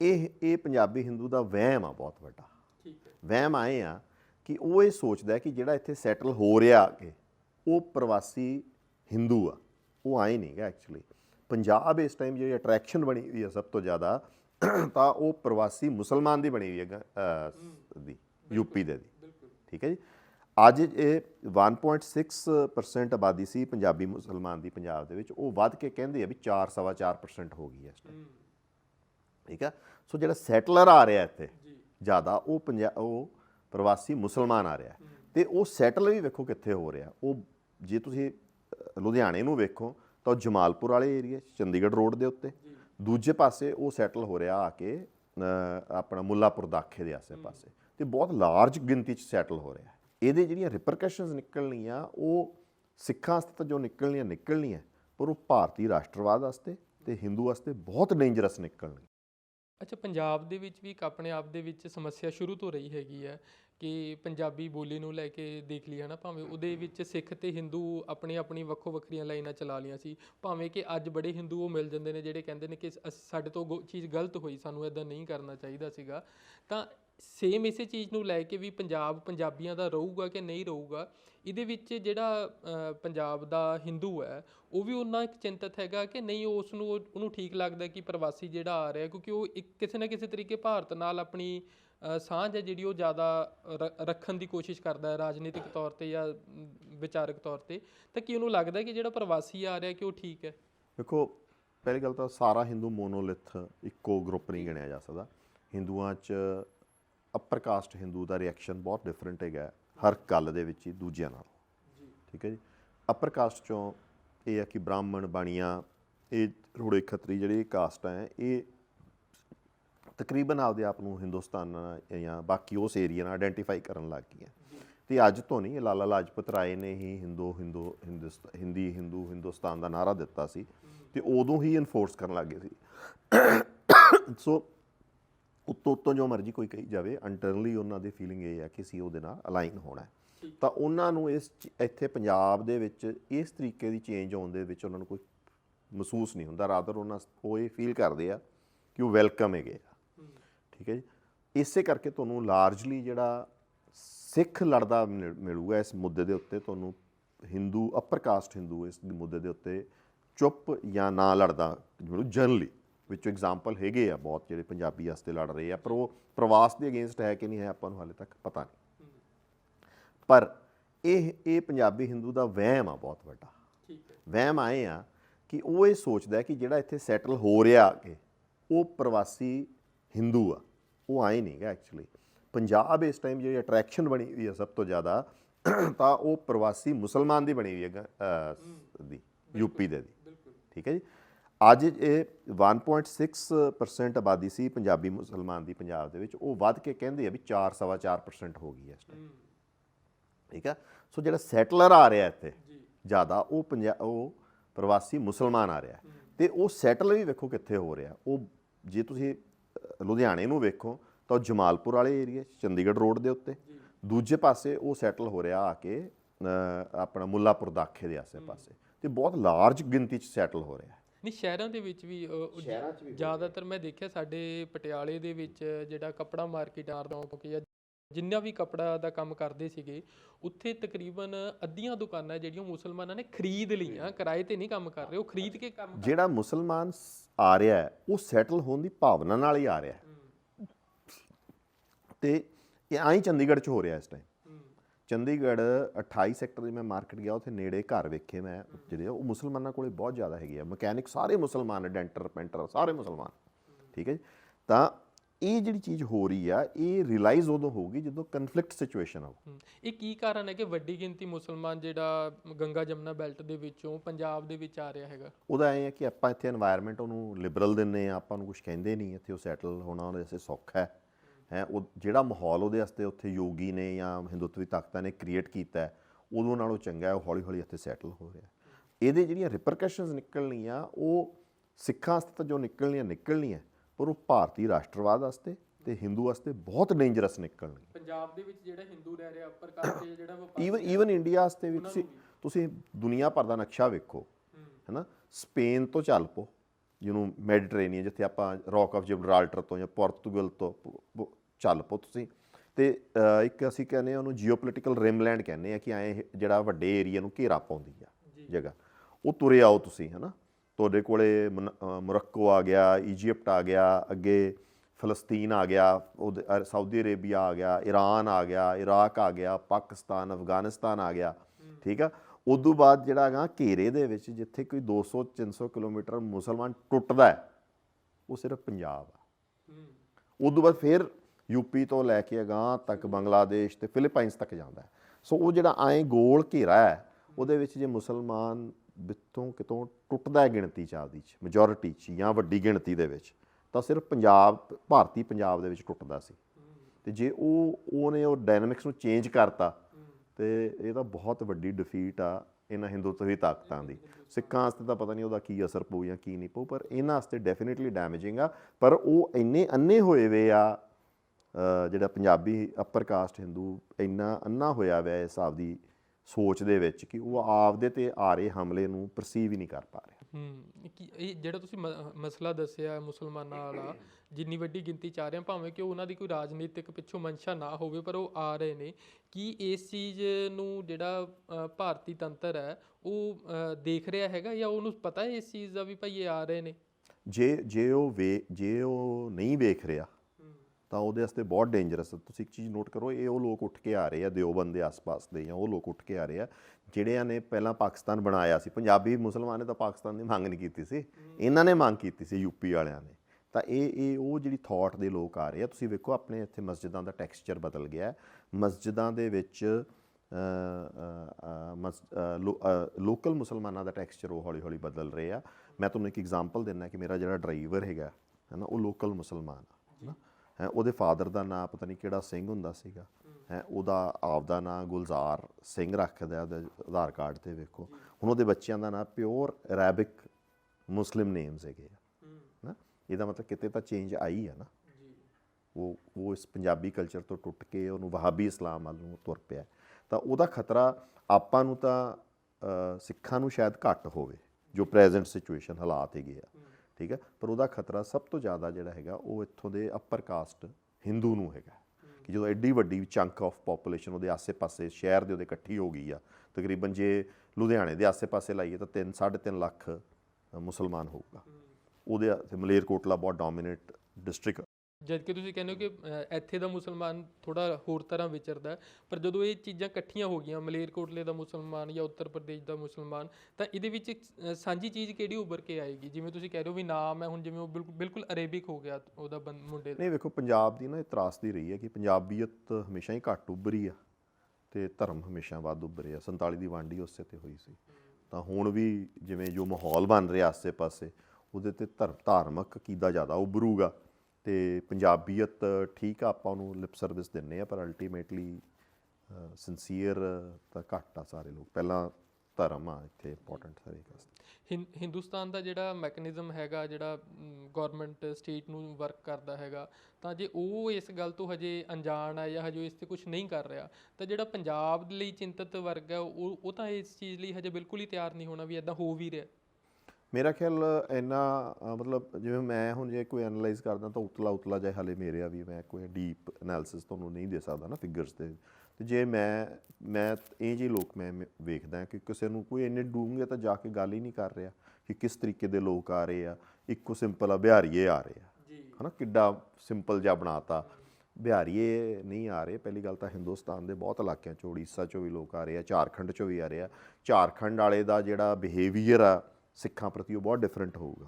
ਇਹ ਇਹ ਪੰਜਾਬੀ ਹਿੰਦੂ ਦਾ ਵਹਿਮ ਆ ਬਹੁਤ ਵੱਡਾ। ਠੀਕ ਹੈ। ਵਹਿਮ ਆਏ ਆ ਕਿ ਉਹ ਇਹ ਸੋਚਦਾ ਕਿ ਜਿਹੜਾ ਇੱਥੇ ਸੈਟਲ ਹੋ ਰਿਹਾ ਕਿ ਉਹ ਪ੍ਰਵਾਸੀ ਹਿੰਦੂ ਆ। ਉਹ ਆਏ ਨਹੀਂਗਾ ਐਕਚੁਅਲੀ ਪੰਜਾਬ ਇਸ ਟਾਈਮ ਜਿਹੜੀ ਅਟਰੈਕਸ਼ਨ ਬਣੀ ਹੋਈ ਹੈ ਸਭ ਤੋਂ ਜ਼ਿਆਦਾ ਤਾਂ ਉਹ ਪ੍ਰਵਾਸੀ ਮੁਸਲਮਾਨ ਦੀ ਬਣੀ ਹੋਈ ਹੈ। ਦੀ ਯੂਪੀ ਦੇ ਦੀ। ਠੀਕ ਹੈ ਜੀ? ਅੱਜ ਇਹ 1.6% ਆਬਾਦੀ ਸੀ ਪੰਜਾਬੀ ਮੁਸਲਮਾਨ ਦੀ ਪੰਜਾਬ ਦੇ ਵਿੱਚ। ਉਹ ਵੱਧ ਕੇ ਕਹਿੰਦੇ ਆ ਵੀ 4.4% ਹੋ ਗਈ ਹੈ ਇਸ ਟਾਈਮ ਠੀਕ ਹੈ ਸੋ ਜਿਹੜਾ ਸੈਟਲਰ ਆ ਰਿਹਾ ਇੱਥੇ ਜ਼ਿਆਦਾ ਉਹ ਪੰਜਾ ਉਹ ਪ੍ਰਵਾਸੀ ਮੁਸਲਮਾਨ ਆ ਰਿਹਾ। ਤੇ ਉਹ ਸੈਟਲ ਵੀ ਵੇਖੋ ਕਿੱਥੇ ਹੋ ਰਿਹਾ। ਉਹ ਜੇ ਤੁਸੀਂ ਲੁਧਿਆਣੇ ਨੂੰ ਵੇਖੋ ਤਾਂ ਜਮਾਲਪੁਰ ਵਾਲੇ ਏਰੀਆ ਚੰਡੀਗੜ੍ਹ ਰੋਡ ਦੇ ਉੱਤੇ। ਦੂਜੇ ਪਾਸੇ ਉਹ ਸੈਟਲ ਹੋ ਰਿਹਾ ਆ ਕੇ ਆਪਣਾ ਮੁੱਲਾਪੁਰ ਦਾਖੇ ਦੇ ਆਸੇ-ਪਾਸੇ ਤੇ ਬਹੁਤ ਲਾਰਜ ਗਿਣਤੀ 'ਚ ਸੈਟਲ ਹੋ ਰਿਹਾ। ਇਹਦੇ ਜਿਹੜੀਆਂ ਰਿਪਰਕਸ਼ਨਸ ਨਿਕਲਣੀਆਂ ਉਹ ਸਿੱਖਾਂ ਵਾਸਤੇ ਤਾਂ ਜੋ ਨਿਕਲਣੀਆਂ ਨਿਕਲਣੀਆਂ ਪਰ ਉਹ ਭਾਰਤੀ ਰਾਸ਼ਟਰਵਾਦ ਵਾਸਤੇ ਤੇ ਹਿੰਦੂ ਵਾਸਤੇ ਬਹੁਤ ਡੇਂਜਰਸ ਨਿਕਲਣਗੀਆਂ। ਅੱਛਾ, ਪੰਜਾਬ ਦੇ ਵਿੱਚ ਵੀ ਇੱਕ ਆਪਣੇ ਆਪ ਦੇ ਵਿੱਚ ਸਮੱਸਿਆ ਸ਼ੁਰੂ ਤੋਂ ਰਹੀ ਹੈਗੀ ਹੈ ਕਿ ਪੰਜਾਬੀ ਬੋਲੀ ਨੂੰ ਲੈ ਕੇ ਦੇਖ ਲਈ ਹੈ ਨਾ ਭਾਵੇਂ ਉਹਦੇ ਵਿੱਚ ਸਿੱਖ ਤੇ ਹਿੰਦੂ ਆਪਣੀ ਆਪਣੀ ਵੱਖੋ ਵੱਖਰੀਆਂ ਲਾਈਨਾਂ ਚਲਾ ਲੀਆਂ ਸੀ, ਭਾਵੇਂ ਕਿ ਅੱਜ ਬੜੇ ਹਿੰਦੂ ਉਹ ਮਿਲ ਜਾਂਦੇ ਨੇ ਜਿਹੜੇ ਕਹਿੰਦੇ ਨੇ ਕਿ ਅਸ- ਸਾਡੇ ਤੋਂ ਗੋ- ਚੀਜ਼ ਗਲਤ ਹੋਈ, ਸਾਨੂੰ ਇਦਾਂ ਨਹੀਂ ਕਰਨਾ ਚਾਹੀਦਾ ਸੀਗਾ। ਤਾਂ ਸੇਮ ਇਸੇ ਚੀਜ਼ ਨੂੰ ਲੈ ਕੇ ਵੀ ਪੰਜਾਬ ਪੰਜਾਬੀਆਂ ਦਾ ਰਹੂਗਾ ਕਿ ਨਹੀਂ ਰਹੂਗਾ, ਇਹਦੇ ਵਿੱਚ ਜਿਹੜਾ ਪੰਜਾਬ ਦਾ ਹਿੰਦੂ ਹੈ, ਉਹ ਵੀ ਉਹਨਾਂ ਇੱਕ ਚਿੰਤਤ ਹੈਗਾ ਕਿ ਨਹੀਂ ਉਸ ਨੂੰ ਉਹਨੂੰ ਠੀਕ ਲੱਗਦਾ ਕਿ ਪ੍ਰਵਾਸੀ ਜਿਹੜਾ ਆ ਰਿਹਾ, ਕਿਉਂਕਿ ਉਹ ਇੱਕ ਕਿਸੇ ਨਾ ਕਿਸੇ ਤਰੀਕੇ ਭਾਰਤ ਨਾਲ ਆਪਣੀ ਸਾਂਝ ਹੈ ਜਿਹੜੀ ਉਹ ਜ਼ਿਆਦਾ ਰ- ਰੱਖਣ ਦੀ ਕੋਸ਼ਿਸ਼ ਕਰਦਾ ਹੈ ਰਾਜਨੀਤਿਕ ਤੌਰ ਤੇ ਜਾਂ ਵਿਚਾਰਕ ਤੌਰ ਤੇ, ਤਾਂ ਕੀ ਉਹਨੂੰ ਲੱਗਦਾ ਕਿ ਜਿਹੜਾ ਪ੍ਰਵਾਸੀ ਆ ਰਿਹਾ ਕਿ ਉਹ ਠੀਕ ਹੈ? ਦੇਖੋ, ਪਹਿਲੀ ਗੱਲ ਤਾਂ ਸਾਰਾ ਹਿੰਦੂ ਮੋਨੋਲਿਥ ਇੱਕੋ ਗਰੁੱਪ ਨਹੀਂ ਗਿਣਿਆ ਜਾ ਸਕਦਾ। ਹਿੰਦੂਆਂ 'ਚ ਅਪਰ ਕਾਸਟ ਹਿੰਦੂ ਦਾ ਰਿਐਕਸ਼ਨ ਬਹੁਤ ਡਿਫਰੈਂਟ ਹੈਗਾ ਹਰ ਗੱਲ ਦੇ ਵਿੱਚ ਹੀ ਦੂਜਿਆਂ ਨਾਲ। ਠੀਕ ਹੈ ਜੀ? ਅਪਰ ਕਾਸਟ 'ਚੋਂ ਇਹ ਆ ਕਿ ਬ੍ਰਾਹਮਣ ਬਾਣੀਆਂ ਇਹ ਰੋੜੇ ਖੱਤਰੀ ਜਿਹੜੇ ਕਾਸਟ ਹੈ ਇਹ ਤਕਰੀਬਨ ਆਪਦੇ ਆਪ ਨੂੰ ਹਿੰਦੁਸਤਾਨ ਜਾਂ ਬਾਕੀ ਉਸ ਏਰੀਆ ਨਾਲ ਆਇਡੈਂਟੀਫਾਈ ਕਰਨ ਲੱਗ ਗਈਆਂ। ਤੇ ਅੱਜ ਤੋਂ ਨਹੀਂ ਲਾਲਾ ਲਾਜਪਤ ਰਾਏ ਨੇ ਹੀ ਹਿੰਦੂ ਹਿੰਦੂ ਹਿੰਦੁਸਤਾਨ ਹਿੰਦੀ ਹਿੰਦੂ ਹਿੰਦੁਸਤਾਨ ਦਾ ਨਾਰਾ ਦਿੱਤਾ ਸੀ ਤੇ ਉਦੋਂ ਹੀ ਇਨਫੋਰਸ ਕਰਨ ਲੱਗੇ ਸੀ। ਸੋ ਉੱਤੋਂ ਉੱਤੋਂ ਜੋ ਮਰਜ਼ੀ ਕੋਈ ਕਹੀ ਜਾਵੇ ਇੰਟਰਨਲੀ ਉਹਨਾਂ ਦੀ ਫੀਲਿੰਗ ਇਹ ਹੈ ਕਿ ਅਸੀਂ ਉਹਦੇ ਨਾਲ ਅਲਾਈਨ ਹੋਣਾ ਹੈ। ਤਾਂ ਉਹਨਾਂ ਨੂੰ ਇਸ ਇੱਥੇ ਪੰਜਾਬ ਦੇ ਵਿੱਚ ਇਸ ਤਰੀਕੇ ਦੀ ਚੇਂਜ ਆਉਣ ਦੇ ਵਿੱਚ ਉਹਨਾਂ ਨੂੰ ਕੋਈ ਮਹਿਸੂਸ ਨਹੀਂ ਹੁੰਦਾ। ਰਾਦਰ ਉਹਨਾਂ ਉਹ ਇਹ ਫੀਲ ਕਰਦੇ ਆ ਕਿ ਉਹ ਵੈਲਕਮ ਹੈਗੇ ਆ। ਠੀਕ ਹੈ ਜੀ? ਇਸੇ ਕਰਕੇ ਤੁਹਾਨੂੰ ਲਾਰਜਲੀ ਜਿਹੜਾ ਸਿੱਖ ਲੜਦਾ ਮਿਲ- ਮਿਲੂਗਾ ਇਸ ਮੁੱਦੇ ਦੇ ਉੱਤੇ ਤੁਹਾਨੂੰ ਹਿੰਦੂ ਅਪਰ ਕਾਸਟ ਹਿੰਦੂ ਇਸ ਮੁੱਦੇ ਦੇ ਉੱਤੇ ਚੁੱਪ ਜਾਂ ਨਾ ਲੜਦਾ ਜਨਰਲੀ ਵਿੱਚ ਐਗਜ਼ਾਮਪਲ ਹੈਗੇ ਆ ਬਹੁਤ ਜਿਹੜੇ ਪੰਜਾਬੀ ਵਾਸਤੇ ਲੜ ਰਹੇ ਆ ਪਰ ਉਹ ਪ੍ਰਵਾਸ ਦੇ ਅਗੇਂਸਟ ਹੈ ਕਿ ਨਹੀਂ ਹੈ ਆਪਾਂ ਨੂੰ ਹਾਲੇ ਤੱਕ ਪਤਾ ਨਹੀਂ। ਪਰ ਇਹ ਇਹ ਪੰਜਾਬੀ ਹਿੰਦੂ ਦਾ ਵਹਿਮ ਆ ਬਹੁਤ ਵੱਡਾ। ਠੀਕ ਹੈ। ਵਹਿਮ ਆਏ ਆ ਕਿ ਉਹ ਇਹ ਸੋਚਦਾ ਕਿ ਜਿਹੜਾ ਇੱਥੇ ਸੈਟਲ ਹੋ ਰਿਹਾ ਕਿ ਉਹ ਪ੍ਰਵਾਸੀ ਹਿੰਦੂ ਆ। ਉਹ ਆਏ ਨਹੀਂਗਾ ਐਕਚੁਅਲੀ ਪੰਜਾਬ ਇਸ ਟਾਈਮ ਜਿਹੜੀ ਅਟਰੈਕਸ਼ਨ ਬਣੀ ਹੋਈ ਹੈ ਸਭ ਤੋਂ ਜ਼ਿਆਦਾ ਤਾਂ ਉਹ ਪ੍ਰਵਾਸੀ ਮੁਸਲਮਾਨ ਦੀ ਬਣੀ ਹੋਈ ਹੈ। ਦੀ ਯੂਪੀ ਦੇ ਦੀ। ਠੀਕ ਹੈ ਜੀ? ਅੱਜ ਇਹ 1.6% ਆਬਾਦੀ ਸੀ ਪੰਜਾਬੀ ਮੁਸਲਮਾਨ ਦੀ ਪੰਜਾਬ ਦੇ ਵਿੱਚ ਉਹ ਵੱਧ ਕੇ ਕਹਿੰਦੇ ਆ ਵੀ 4.4% ਹੋ ਗਈ ਹੈ ਇਸ ਟਾਈਮ ਠੀਕ ਹੈ ਸੋ ਜਿਹੜਾ ਸੈਟਲਰ ਆ ਰਿਹਾ ਇੱਥੇ ਜ਼ਿਆਦਾ ਉਹ ਉਹ ਪ੍ਰਵਾਸੀ ਮੁਸਲਮਾਨ ਆ ਰਿਹਾ। ਤੇ ਉਹ ਸੈਟਲ ਵੀ ਵੇਖੋ ਕਿੱਥੇ ਹੋ ਰਿਹਾ। ਉਹ ਜੇ ਤੁਸੀਂ ਲੁਧਿਆਣੇ ਨੂੰ ਵੇਖੋ ਤਾਂ ਉਹ ਜਮਾਲਪੁਰ ਵਾਲੇ ਏਰੀਆ ਚੰਡੀਗੜ੍ਹ ਰੋਡ ਦੇ ਉੱਤੇ। ਦੂਜੇ ਪਾਸੇ ਉਹ ਸੈਟਲ ਹੋ ਰਿਹਾ ਆ ਕੇ ਆਪਣਾ ਮੁੱਲਾਪੁਰ ਦਾਖੇ ਦੇ ਆਸੇ-ਪਾਸੇ ਤੇ ਬਹੁਤ ਲਾਰਜ ਗਿਣਤੀ 'ਚ ਸੈਟਲ ਹੋ ਰਿਹਾ। ਨਹੀਂ ਸ਼ਹਿਰਾਂ ਦੇ ਵਿੱਚ ਵੀ ਜ਼ਿਆਦਾਤਰ ਮੈਂ ਦੇਖਿਆ ਸਾਡੇ ਪਟਿਆਲੇ ਦੇ ਵਿੱਚ ਜਿਹੜਾ ਕੱਪੜਾ ਮਾਰਕੀਟ ਆਰਦਾ ਕਿਉਂਕਿ ਜਾਂ ਜਿੰਨਾ ਵੀ ਕਪੜਾ ਦਾ ਕੰਮ ਕਰਦੇ ਸੀਗੇ ਉੱਥੇ ਤਕਰੀਬਨ ਅੱਧੀਆਂ ਦੁਕਾਨਾਂ ਜਿਹੜੀਆਂ ਮੁਸਲਮਾਨਾਂ ਨੇ ਖਰੀਦ ਲਈਆਂ ਕਿਰਾਏ ਤੇ ਨਹੀਂ ਕੰਮ ਕਰ ਰਹੇ ਉਹ ਖਰੀਦ ਕੇ ਕੰਮ ਜਿਹੜਾ ਮੁਸਲਮਾਨ ਸ- ਆ ਰਿਹਾ ਹੈ ਉਹ ਸੈਟਲ ਹੋਣ ਦੀ ਭਾਵਨਾ ਨਾਲ ਹੀ ਆ ਰਿਹਾ ਹੈ। ਤੇ ਇਹ ਆਈ ਚੰਡੀਗੜ੍ਹ 'ਚ ਹੋ ਰਿਹਾ ਇਸ ਟਾਈਮ ਚੰਡੀਗੜ੍ਹ 28 ਸੈਕਟਰ ਦੀ ਮੈਂ ਮਾਰਕੀਟ ਗਿਆ ਉੱਥੇ ਨੇੜੇ ਘਰ ਵੇਖੇ ਮੈਂ ਜਿਹੜੇ ਉਹ ਮੁਸਲਮਾਨਾਂ ਕੋਲੇ ਬਹੁਤ ਜ਼ਿਆਦਾ ਹੈਗੇ ਆ। ਮਕੈਨਿਕ ਸਾਰੇ ਮੁਸਲਮਾਨ ਡੈਂਟਰ ਪੈਂਟਰ ਸਾਰੇ ਮੁਸਲਮਾਨ ਠੀਕ ਹੈ ਤਾਂ ਇਹ ਜਿਹੜੀ ਚੀਜ਼ ਹੋ ਰਹੀ ਆ ਇਹ ਰਿਅਲਾਈਜ਼ ਉਦੋਂ ਹੋਊਗੀ ਜਦੋਂ ਕਨਫਲਿਕਟ ਸਿਚੁਏਸ਼ਨ ਆਊ। ਇਹ ਕੀ ਕਾਰਨ ਹੈ ਕਿ ਵੱਡੀ ਗਿਣਤੀ ਮੁਸਲਮਾਨ ਜਿਹੜਾ ਗੰਗਾ ਜਮਨਾ ਬੈਲਟ ਦੇ ਵਿੱਚੋਂ ਪੰਜਾਬ ਦੇ ਵਿੱਚ ਆ ਰਿਹਾ ਹੈਗਾ? ਉਹਦਾ ਐ ਹੈ ਕਿ ਆਪਾਂ ਇੱਥੇ এনवायरमेंट ਉਹਨੂੰ ਲਿਬਰਲ ਦਿੰਨੇ ਆ ਆਪਾਂ ਨੂੰ ਕੁਝ ਕਹਿੰਦੇ ਨਹੀਂ ਇੱਥੇ ਉਹ ਸੈਟਲ ਹੋਣਾ ਉਹਦੇ ਸੇ ਸੌਖਾ ਹੈ। ਹੈ ਉਹ ਜਿਹੜਾ ਮਾਹੌਲ ਉਹਦੇ ਵਾਸਤੇ ਉੱਥੇ ਯੋਗੀ ਨੇ ਜਾਂ ਹਿੰਦੂਤਵੀ ਤਾਕਤਾਂ ਨੇ ਕ੍ਰੀਏਟ ਕੀਤਾ ਹੈ ਉਦੋਂ ਨਾਲੋਂ ਚੰਗਾ ਹੈ ਉਹ ਹੌਲੀ ਹੌਲੀ ਇੱਥੇ ਸੈਟਲ ਹੋ ਰਿਹਾ ਇਹਦੇ ਜਿਹੜੀਆਂ ਰਿਪਰਕਸ਼ਨਸ ਨਿਕਲਣੀਆਂ ਉਹ ਸਿੱਖਾਂ ਵਾਸਤੇ ਤਾਂ ਜੋ ਨਿਕਲਣੀਆਂ ਨਿਕਲਣੀਆਂ ਪਰ ਉਹ ਭਾਰਤੀ ਰਾਸ਼ਟਰਵਾਦ ਵਾਸਤੇ ਤੇ ਹਿੰਦੂ ਵਾਸਤੇ ਬਹੁਤ ਡੇਂਜਰਸ ਨਿਕਲਣਗੀਆਂ। ਪੰਜਾਬ ਦੇ ਵਿੱਚ ਜਿਹੜਾ ਹਿੰਦੂ ਰਹਿ ਰਿਹਾ ਉੱਪਰ ਕਰਕੇ ਜਿਹੜਾ ਵਪਾਰ ਈਵਨ ਈਵਨ ਇੰਡੀਆ ਵਾਸਤੇ ਵੀ ਤੁਸੀਂ ਤੁਸੀਂ ਦੁਨੀਆ ਭਰ ਦਾ ਨਕਸ਼ਾ ਵੇਖੋ ਹੈਨਾ? ਸਪੇਨ ਤੋਂ ਚੱਲ ਪੋ ਜਿਹਨੂੰ ਮੈਡੀਟਰੇਨੀਅਨ ਜਿੱਥੇ ਆਪਾਂ ਰੌਕ ਆਫ ਜਿਬਰਾਲਟਰ ਤੋਂ ਜਾਂ ਪੁਰਤਗਾਲ ਤੋਂ ਚੱਲ ਪੋ ਤੁਸੀਂ। ਤੇ ਇੱਕ ਅਸੀਂ ਕਹਿੰਦੇ ਆ ਉਹਨੂੰ ਜੀਓਪੋਲਿਟੀਕਲ ਰਿਮਲੈਂਡ ਕਹਿੰਦੇ ਆ ਕਿ ਐ ਜਿਹੜਾ ਵੱਡੇ ਏਰੀਆ ਨੂੰ ਘੇਰਾ ਪਾਉਂਦੀ ਆ ਜਗ੍ਹਾ। ਉਹ ਤੁਰੇ ਆਓ ਤੁਸੀਂ ਹਨਾ। ਤੁਹਾਡੇ ਕੋਲੇ ਮੁਰੱਕੋ ਆ ਗਿਆ ਇਜੀਪਟ ਆ ਗਿਆ ਅੱਗੇ ਫਲਸਤੀਨ ਆ ਗਿਆ ਸਾਊਦੀ ਅਰੇਬੀਆ ਆ ਗਿਆ ਈਰਾਨ ਆ ਗਿਆ ਇਰਾਕ ਆ ਗਿਆ ਪਾਕਿਸਤਾਨ ਅਫਗਾਨਿਸਤਾਨ ਆ ਗਿਆ ਠੀਕ ਆ। ਉਦੋਂ ਬਾਅਦ ਜਿਹੜਾ ਹੈਗਾ ਘੇਰੇ ਦੇ ਵਿੱਚ ਜਿੱਥੇ ਕੋਈ 200 300 ਕਿਲੋਮੀਟਰ ਮੁਸਲਮਾਨ ਟੁੱਟਦਾ ਉਹ ਸਿਰਫ ਪੰਜਾਬ ਆ। ਉਦੋਂ ਬਾਅਦ ਫਿਰ ਯੂਪੀ ਤੋਂ ਲੈ ਕੇ ਅਗਾਂਹ ਤੱਕ ਬੰਗਲਾਦੇਸ਼ ਤੇ ਫਿਲੀਪਾਈਨਸ ਤੱਕ ਜਾਂਦਾ ਹੈ। ਸੋ ਉਹ ਜਿਹੜਾ ਐਂ ਗੋਲ ਘੇਰਾ ਹੈ, ਉਹਦੇ ਵਿੱਚ ਜੇ ਮੁਸਲਮਾਨ ਵਿੱਚੋਂ ਕਿਤੋਂ ਟੁੱਟਦਾ ਹੈ ਗਿਣਤੀ ਚ ਆਪਦੀ ਚ ਮੈਜੋਰਿਟੀ ਚ ਜਾਂ ਵੱਡੀ ਗਿਣਤੀ ਦੇ ਵਿੱਚ, ਤਾਂ ਸਿਰਫ ਪੰਜਾਬ, ਭਾਰਤੀ ਪੰਜਾਬ ਦੇ ਵਿੱਚ ਟੁੱਟਦਾ ਸੀ। ਤੇ ਜੇ ਉਹ, ਉਹਨੇ ਉਹ ਡਾਇਨਾਮਿਕਸ ਨੂੰ ਚੇਂਜ ਕਰਤਾ, ਤੇ ਇਹ ਤਾਂ ਬਹੁਤ ਵੱਡੀ ਡਿਫੀਟ ਆ ਇਹਨਾਂ ਹਿੰਦੂਤਵੀ ਤਾਕਤਾਂ ਦੀ। ਸਿੱਖਾਂ ਵਾਸਤੇ ਤਾਂ ਪਤਾ ਨਹੀਂ ਉਹਦਾ ਕੀ ਅਸਰ ਪਊ ਜਾਂ ਕੀ ਨਹੀਂ ਪਊ, ਪਰ ਇਹਨਾਂ ਵਾਸਤੇ ਡੈਫੀਨਿਟਲੀ ਡੈਮੇਜਿੰਗ ਆ। ਪਰ ਉਹ ਇੰਨੇ ਅੰਨੇ ਹੋਏ ਵੇ ਆ ਜਿਹੜਾ ਪੰਜਾਬੀ ਅਪਰ ਕਾਸਟ ਹਿੰਦੂ ਇੰਨਾ ਅੰਨਾ ਹੋਇਆ ਵੈ ਇਸ ਹਿਸਾਬ ਦੀ ਸੋਚ ਦੇ ਵਿੱਚ ਕਿ ਉਹ ਆਪਦੇ ਤੇ ਆ ਰਹੇ ਹਮਲੇ ਨੂੰ ਪਰਸੀਵ ਹੀ ਨਹੀਂ ਕਰ ਪਾ ਰਿਹਾ। ਹੂੰ ਕੀ ਇਹ ਜਿਹੜਾ ਤੁਸੀਂ ਮਸਲਾ ਦੱਸਿਆ ਮੁਸਲਮਾਨਾਂ ਵਾਲਾ ਜਿੰਨੀ ਵੱਡੀ ਗਿਣਤੀ ਚ ਆ ਰਹੇ ਭਾਵੇਂ ਕਿ ਉਹਨਾਂ ਦੀ ਕੋਈ ਰਾਜਨੀਤਿਕ ਪਿੱਛੋਂ ਮਨਸ਼ਾ ਨਾ ਹੋਵੇ ਪਰ ਉਹ ਆ ਰਹੇ ਨੇ। ਕੀ ਇਸ ਚੀਜ਼ ਨੂੰ ਜਿਹੜਾ ਭਾਰਤੀ ਤੰਤਰ ਹੈ ਉਹ ਦੇਖ ਰਿਹਾ ਹੈਗਾ ਜਾਂ ਉਹਨੂੰ ਪਤਾ ਹੈ ਇਸ ਚੀਜ਼ ਦਾ ਵੀ ਭਾਈ ਇਹ ਆ ਰਹੇ ਨੇ? ਜੇ ਜੇ ਉਹ ਵੇ ਜੇ ਉਹ ਨਹੀਂ ਵੇਖ ਰਿਹਾ ਤਾਂ ਉਹਦੇ ਵਾਸਤੇ ਬਹੁਤ ਡੇਂਜਰਸ ਤੁਸੀਂ ਇੱਕ ਚੀਜ਼ ਨੋਟ ਕਰੋ, ਇਹ ਉਹ ਲੋਕ ਉੱਠ ਕੇ ਆ ਰਹੇ ਆ, ਦਿਓਬੰਦ ਦੇ ਆਸ-ਪਾਸ ਦੇ ਜਾਂ ਉਹ ਲੋਕ ਉੱਠ ਕੇ ਆ ਰਹੇ ਆ, ਜਿਹੜਿਆਂ ਨੇ ਪਹਿਲਾਂ ਪਾਕਿਸਤਾਨ ਬਣਾਇਆ ਸੀ। ਪੰਜਾਬੀ ਮੁਸਲਮਾਨ ਨੇ ਤਾਂ ਪਾਕਿਸਤਾਨ ਦੀ ਮੰਗ ਨਹੀਂ ਕੀਤੀ ਸੀ। ਇਹਨਾਂ ਨੇ ਮੰਗ ਕੀਤੀ ਸੀ ਯੂਪੀ ਵਾਲਿਆਂ ਨੇ। ਤਾਂ ਇਹ ਇਹ ਉਹ ਜਿਹੜੀ ਥਾਟ ਦੇ ਲੋਕ ਆ ਰਹੇ ਆ, ਤੁਸੀਂ ਵੇਖੋ ਆਪਣੇ ਇੱਥੇ ਮਸਜਿਦਾਂ ਦਾ ਟੈਕਸਚਰ ਬਦਲ ਗਿਆ। ਮਸਜਿਦਾਂ ਦੇ ਵਿੱਚ ਲੋਕਲ ਮੁਸਲਮਾਨਾਂ ਦਾ ਟੈਕਸਚਰ ਉਹ ਹੌਲੀ ਹੌਲੀ ਬਦਲ ਰਹੇ ਆ। ਮੈਂ ਤੁਹਾਨੂੰ ਇੱਕ ਐਗਜ਼ਾਮਪਲ ਦਿੰਦਾ ਕਿ ਮੇਰਾ ਜਿਹੜਾ ਡਰਾਈਵਰ ਹੈਗਾ ਹੈ ਨਾ ਉਹ ਲੋਕਲ ਮੁਸਲਮਾਨ ਆ ਹੈ ਨਾ ਹੈ ਉਹਦੇ ਫਾਦਰ ਦਾ ਨਾਂ ਪਤਾ ਨਹੀਂ ਕਿਹੜਾ ਸਿੰਘ ਹੁੰਦਾ ਸੀਗਾ। ਹੈ ਉਹਦਾ ਆਪਦਾ ਨਾਂ ਗੁਲਜ਼ਾਰ ਸਿੰਘ ਰੱਖਦਾ ਉਹਦੇ ਆਧਾਰ ਕਾਰਡ ਤੇ ਵੇਖੋ। ਹੁਣ ਉਹਦੇ ਬੱਚਿਆਂ ਦਾ ਨਾਂ ਪਿਓਰ ਅਰੈਬਿਕ ਮੁਸਲਿਮ ਨੇਮਸ ਹੈਗੇ ਆ। ਨਾ ਇਹਦਾ ਮਤਲਬ ਕਿਤੇ ਤਾਂ ਚੇਂਜ ਆਈ ਹੈ ਨਾ। ਉਹ ਉਹ ਇਸ ਪੰਜਾਬੀ ਕਲਚਰ ਤੋਂ ਟੁੱਟ ਕੇ ਉਹਨੂੰ ਵਹਾਬੀ ਇਸਲਾਮ ਵੱਲ ਨੂੰ ਤੁਰ ਪਿਆ। ਤਾਂ ਉਹਦਾ ਖਤਰਾ ਆਪਾਂ ਨੂੰ ਤਾਂ ਸਿੱਖਾਂ ਨੂੰ ਸ਼ਾਇਦ ਘੱਟ ਹੋਵੇ ਜੋ ਪ੍ਰੈਜ਼ੈਂਟ ਸਿਚੁਏਸ਼ਨ ਹਾਲਾਤ ਹੈਗੇ ਆ। ਠੀਕ ਹੈ? ਪਰ ਉਹਦਾ ਖਤਰਾ ਸਭ ਤੋਂ ਜ਼ਿਆਦਾ ਜਿਹੜਾ ਹੈਗਾ ਉਹ ਇੱਥੋਂ ਦੇ ਅਪਰ ਕਾਸਟ ਹਿੰਦੂ ਨੂੰ ਹੈਗਾ। ਕਿ ਜਦੋਂ ਐਡੀ ਵੱਡੀ ਚੰਕ ਆਫ ਪੋਪੂਲੇਸ਼ਨ ਉਹਦੇ ਆਸੇ-ਪਾਸੇ ਸ਼ਹਿਰ ਦੇ ਉਹਦੇ ਇਕੱਠੀ ਹੋ ਗਈ ਆ ਤਕਰੀਬਨ ਜੇ ਲੁਧਿਆਣੇ ਦੇ ਆਸੇ-ਪਾਸੇ ਲਾਈਏ ਤਾਂ 3 3.5 ਲੱਖ ਮੁਸਲਮਾਨ ਹੋਊਗਾ। ਉਹਦੇ ਤੇ ਮਲੇਰਕੋਟਲਾ ਬਹੁਤ ਡੋਮੀਨੇਟ ਡਿਸਟ੍ਰਿਕਟ ਜਦ ਕਿ ਤੁਸੀਂ ਕਹਿੰਦੇ ਹੋ ਕਿ ਇੱਥੇ ਦਾ ਮੁਸਲਮਾਨ ਥੋੜਾ ਹੋਰ ਤਰ੍ਹਾਂ ਵਿਚਰਦਾ ਪਰ ਜਦੋਂ ਇਹ ਚੀਜ਼ਾਂ ਇਕੱਠੀਆਂ ਹੋ ਗਈਆਂ ਮਲੇਰਕੋਟਲੇ ਦਾ ਮੁਸਲਮਾਨ ਜਾਂ ਉੱਤਰ ਪ੍ਰਦੇਸ਼ ਦਾ ਮੁਸਲਮਾਨ ਤਾਂ ਇਹਦੇ ਵਿੱਚ ਇੱਕ, ਸਾਂਝੀ ਚੀਜ਼ ਕਿਹੜੀ ਉੱਭਰ ਕੇ ਆਏਗੀ? ਜਿਵੇਂ ਤੁਸੀਂ ਕਹਿ ਰਹੇ ਹੋ ਵੀ ਨਾਮ ਹੈ ਹੁਣ ਜਿਵੇਂ ਉਹ ਬਿਲਕੁਲ ਬਿਲਕੁਲ ਅਰੇਬਿਕ ਹੋ ਗਿਆ ਉਹਦਾ ਬੰ- ਮੁੰਡੇ ਨਹੀਂ ਵੇਖੋ ਪੰਜਾਬ ਦੀ ਨਾ ਇਹ ਤਰਾਸਦੀ ਰਹੀ ਹੈ ਕਿ ਪੰਜਾਬੀਅਤ ਹਮੇਸ਼ਾ ਹੀ ਘੱਟ ਉੱਭਰੀ ਆ ਤੇ ਧਰਮ ਹਮੇਸ਼ਾ ਵੱਧ ਉੱਭਰੇ ਆ। 47 ਦੀ ਵੰਡ ਉਸੇ ਤੇ ਹੋਈ ਸੀ। ਤਾਂ ਹੁਣ ਵੀ ਜਿਵੇਂ ਜੋ ਮਾਹੌਲ ਬਣ ਰਿਹਾ ਆਸੇ-ਪਾਸੇ ਉਹਦੇ ਤੇ ਧਰਮ ਧਾਰਮਿਕ ਕੀਦਾ ਜ਼ਿਆਦਾ ਉੱਭਰੂਗਾ। ਤੇ ਪੰਜਾਬੀਅਤ ਠੀਕ ਆ, ਆਪਾਂ ਉਹਨੂੰ ਲਿਪ ਸਰਵਿਸ ਦਿੰਨੇ ਆ, ਪਰ ਅਲਟੀਮੇਟਲੀ ਸਿੰਸੀਅਰ ਤਾਂ ਘੱਟ ਆ ਸਾਰੇ ਲੋਕ। ਪਹਿਲਾਂ ਧਰਮ ਆ, ਇੱਥੇ ਇੰਪੋਰਟੈਂਟ ਸਾਰੇ ਵਾਸਤੇ। ਹਿੰ- ਹਿੰਦੁਸਤਾਨ ਦਾ ਜਿਹੜਾ ਮੈਕੈਨਿਜ਼ਮ ਹੈਗਾ, ਜਿਹੜਾ ਗਵਰਨਮੈਂਟ ਸਟੇਟ ਨੂੰ ਵਰਕ ਕਰਦਾ ਹੈਗਾ, ਤਾਂ ਜੇ ਉਹ ਇਸ ਗੱਲ ਤੋਂ ਹਜੇ ਅਣਜਾਣ ਆ ਜਾਂ ਹਜੇ ਇਸ ਤੇ ਕੁਝ ਨਹੀਂ ਕਰ ਰਿਹਾ, ਤਾਂ ਜਿਹੜਾ ਪੰਜਾਬ ਲਈ ਚਿੰਤਤ ਵਰਗ ਹੈ ਉਹ ਉਹ ਤਾਂ ਇਸ ਚੀਜ਼ ਲਈ ਹਜੇ ਬਿਲਕੁਲ ਹੀ ਤਿਆਰ ਨਹੀਂ ਹੋਣਾ ਵੀ ਇਦਾਂ ਹੋ ਵੀ ਰਿਹਾ। ਮੇਰਾ ਖਿਆਲ ਇੰਨਾ ਮਤਲਬ ਜਿਵੇਂ ਮੈਂ ਹੁਣ ਜੇ ਕੋਈ ਐਨਾਲਾਈਜ਼ ਕਰਦਾ ਤਾਂ ਉਤਲਾ ਉਤਲਾ ਜਿਹਾ ਹਲੇ ਮੇਰੇ ਆ ਵੀ ਮੈਂ ਕੋਈ ਡੀਪ ਐਨਾਲਿਸਿਸ ਤੁਹਾਨੂੰ ਨਹੀਂ ਦੇ ਸਕਦਾ ਨਾ ਫਿਗਰਸ ਤੇ ਤੇ ਜੇ ਮੈਂ ਮੈਂ ਇਹ ਜਿਹੇ ਲੋਕ ਮੈਂ ਵੇਖਦਾ ਕਿ ਕਿਸੇ ਨੂੰ ਕੋਈ ਇੰਨੇ ਡੂੰਘੇ ਤਾਂ ਜਾ ਕੇ ਗੱਲ ਹੀ ਨਹੀਂ ਕਰ ਰਿਹਾ ਕਿ ਕਿਸ ਤਰੀਕੇ ਦੇ ਲੋਕ ਆ ਰਹੇ ਆ ਇੱਕੋ ਸਿੰਪਲ ਆ ਬਿਹਾਰੀਏ ਆ ਰਹੇ ਆ। ਜੀ। ਹਨਾ ਕਿੱਡਾ ਸਿੰਪਲ ਜਿਹਾ ਬਣਾਤਾ। ਬਿਹਾਰੀਏ ਨਹੀਂ ਆ ਰਹੇ ਪਹਿਲੀ ਗੱਲ ਤਾਂ ਹਿੰਦੁਸਤਾਨ ਦੇ ਬਹੁਤ ਇਲਾਕਿਆਂ ਚੋਂ ਉੜੀਸਾ ਚੋਂ ਵੀ ਲੋਕ ਆ ਰਹੇ ਆ ਝਾਰਖੰਡ ਚੋਂ ਵੀ ਆ ਰਹੇ ਆ। ਝਾਰਖੰਡ ਵਾਲੇ ਦਾ ਜਿਹੜਾ ਬਿਹੇਵੀਅਰ ਆ ਸਿੱਖਾਂ ਪ੍ਰਤੀ ਉਹ ਬਹੁਤ ਡਿਫਰੈਂਟ ਹੋਊਗਾ।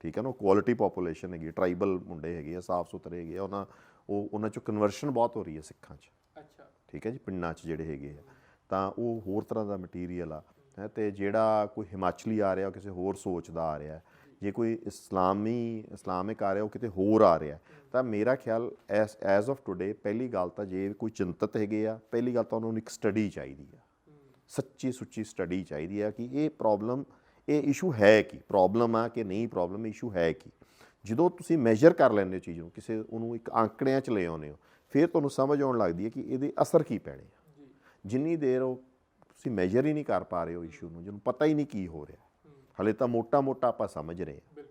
ਠੀਕ ਹੈ ਨਾ ਕੁਆਲਿਟੀ ਪੋਪੂਲੇਸ਼ਨ ਹੈਗੀ ਟ੍ਰਾਈਬਲ ਮੁੰਡੇ ਹੈਗੇ ਆ ਸਾਫ਼ ਸੁਥਰੇ ਹੈਗੇ ਆ ਉਹਨਾਂ ਉਹ ਉਹਨਾਂ ਚੋਂ ਕਨਵਰਸ਼ਨ ਬਹੁਤ ਹੋ ਰਹੀ ਹੈ ਸਿੱਖਾਂ 'ਚ। ਅੱਛਾ। ਠੀਕ ਹੈ ਜੀ ਪਿੰਡਾਂ 'ਚ ਜਿਹੜੇ ਹੈਗੇ ਆ। ਤਾਂ ਉਹ ਹੋਰ ਤਰ੍ਹਾਂ ਦਾ ਮਟੀਰੀਅਲ ਆ ਹੈ ਤੇ ਜਿਹੜਾ ਕੋਈ ਹਿਮਾਚਲੀ ਆ ਰਿਹਾ ਕਿਸੇ ਹੋਰ ਸੋਚ ਦਾ ਆ ਰਿਹਾ। ਜੇ ਕੋਈ ਇਸਲਾਮੀ ਇਸਲਾਮਿਕ ਆ ਰਿਹਾ ਉਹ ਕਿਤੇ ਹੋਰ ਆ ਰਿਹਾ। ਤਾਂ ਮੇਰਾ ਖਿਆਲ ਐਸ ਐਜ਼ ਆਫ ਟੁਡੇ ਪਹਿਲੀ ਗੱਲ ਤਾਂ ਜੇ ਕੋਈ ਚਿੰਤਤ ਹੈਗੇ ਆ ਪਹਿਲੀ ਗੱਲ ਤਾਂ ਉਹਨਾਂ ਨੂੰ ਇੱਕ ਸਟੱਡੀ ਚਾਹੀਦੀ ਆ। ਸੱਚੀ ਸੁੱਚੀ ਸਟੱਡੀ ਚਾਹੀਦੀ ਆ ਕਿ ਇਹ ਪ੍ਰੋਬਲਮ ਇਹ ਇਸ਼ੂ ਹੈ ਕੀ? ਪ੍ਰੋਬਲਮ ਆ ਕਿ ਨਹੀਂ? ਪ੍ਰੋਬਲਮ ਇਸ਼ੂ ਹੈ ਕੀ? ਜਦੋਂ ਤੁਸੀਂ ਮੈਜ਼ਰ ਕਰ ਲੈਂਦੇ ਹੋ ਚੀਜ਼ ਨੂੰ ਕਿਸੇ ਉਹਨੂੰ ਇੱਕ ਆંકੜਿਆਂ 'ਚ ਲੈ ਆਉਂਦੇ ਹੋ ਫਿਰ ਤੁਹਾਨੂੰ ਸਮਝ ਆਉਣ ਲੱਗਦੀ ਹੈ ਕਿ ਇਹਦੇ ਅਸਰ ਕੀ ਪੈਣੇ ਆ। ਜਿੰਨੀ ਦੇਰ ਉਹ ਤੁਸੀਂ ਮੈਜ਼ਰ ਹੀ ਨਹੀਂ ਕਰ ਪਾ ਰਹੇ ਹੋ ਇਸ਼ੂ ਨੂੰ ਜਿਹਨੂੰ ਪਤਾ ਹੀ ਨਹੀਂ ਕੀ ਹੋ ਰਿਹਾ। ਹਲੇ ਤਾਂ ਮੋਟਾ ਮੋਟਾ ਆਪਾਂ ਸਮਝ ਰਹੇ ਹਾਂ।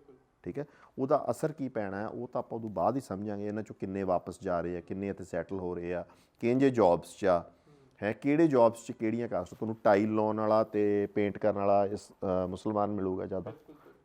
ਠੀਕ ਹੈ? ਉਹਦਾ ਅਸਰ ਕੀ ਪੈਣਾ ਹੈ? ਉਹ ਤਾਂ ਆਪਾਂ ਉਦੋਂ ਬਾਅਦ ਹੀ ਸਮਝਾਂਗੇ ਇਹਨਾਂ ਚੋਂ ਕਿੰਨੇ ਵਾਪਸ ਜਾ ਰਹੇ ਆ ਕਿੰਨੇ ਇੱਥੇ ਸੈਟਲ ਹੋ ਰਹੇ ਆ ਕਿੰਜੇ ਜੌਬਸ 'ਚ ਆ ਹੈ ਕਿਹੜੇ ਜੌਬਸ 'ਚ ਕਿਹੜੀਆਂ ਕਾਸਟ ਤੁਹਾਨੂੰ ਟਾਈਲ ਲਾਉਣ ਵਾਲਾ ਤੇ ਪੇਂਟ ਕਰਨ ਵਾਲਾ ਇਸ ਮੁਸਲਮਾਨ ਮਿਲੂਗਾ ਜ਼ਿਆਦਾ।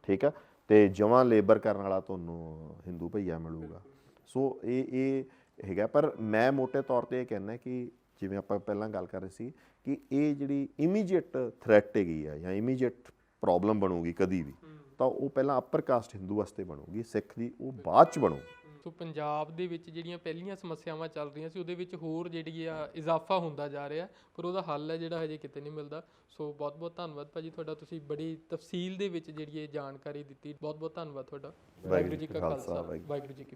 ਠੀਕ ਆ? ਤੇ ਜਮਾਂ ਲੇਬਰ ਕਰਨ ਵਾਲਾ ਤੁਹਾਨੂੰ ਹਿੰਦੂ ਭਈਆ ਮਿਲੂਗਾ। ਸੋ ਇਹ ਇਹ ਹੈਗਾ, ਪਰ ਮੈਂ ਮੋٹے ਤੌਰ ਤੇ ਇਹ ਕਹਿੰਦਾ ਕਿ ਜਿਵੇਂ ਆਪਾਂ ਪਹਿਲਾਂ ਗੱਲ ਕਰ ਰਹੇ ਸੀ ਕਿ ਇਹ ਜਿਹੜੀ ਇਮੀਡੀਏਟ ਥ੍ਰੈਟ ਹੈਗੀ ਆ ਜਾਂ ਇਮੀਡੀਏਟ ਪ੍ਰੋਬਲਮ ਬਣੂਗੀ ਕਦੀ ਵੀ, ਤਾਂ ਉਹ ਪਹਿਲਾਂ ਅਪਰ ਕਾਸਟ ਹਿੰਦੂ ਵਾਸਤੇ ਬਣੂਗੀ, ਸਿੱਖ ਦੀ, ਉਹ ਬਾਅਦ ਚ ਬਣੂਗੀ। ਸੋ ਪੰਜਾਬ ਦੇ ਵਿੱਚ ਜਿਹੜੀਆਂ ਪਹਿਲੀਆਂ ਸਮੱਸਿਆਵਾਂ ਚੱਲ ਰਹੀਆਂ ਸੀ ਉਹਦੇ ਵਿੱਚ ਹੋਰ ਜਿਹੜੀ ਆ ਇਜ਼ਾਫਾ ਹੁੰਦਾ ਜਾ ਰਿਹਾ ਪਰ ਉਹਦਾ ਹੱਲ ਹੈ ਜਿਹੜਾ ਹਜੇ ਕਿਤੇ ਨਹੀਂ ਮਿਲਦਾ। ਸੋ ਬਹੁਤ ਬਹੁਤ ਧੰਨਵਾਦ ਭਾਜੀ ਤੁਹਾਡਾ ਤੁਸੀਂ ਬੜੀ ਤਫਸੀਲ ਦੇ ਵਿੱਚ ਜਿਹੜੀ ਇਹ ਜਾਣਕਾਰੀ ਦਿੱਤੀ। ਬਹੁਤ ਬਹੁਤ ਧੰਨਵਾਦ ਤੁਹਾਡਾ। ਵਾਹਿਗੁਰੂ ਜੀ ਕਾ ਖਾਲਸਾ ਵਾਹਿਗੁਰੂ ਜੀ ਕੀ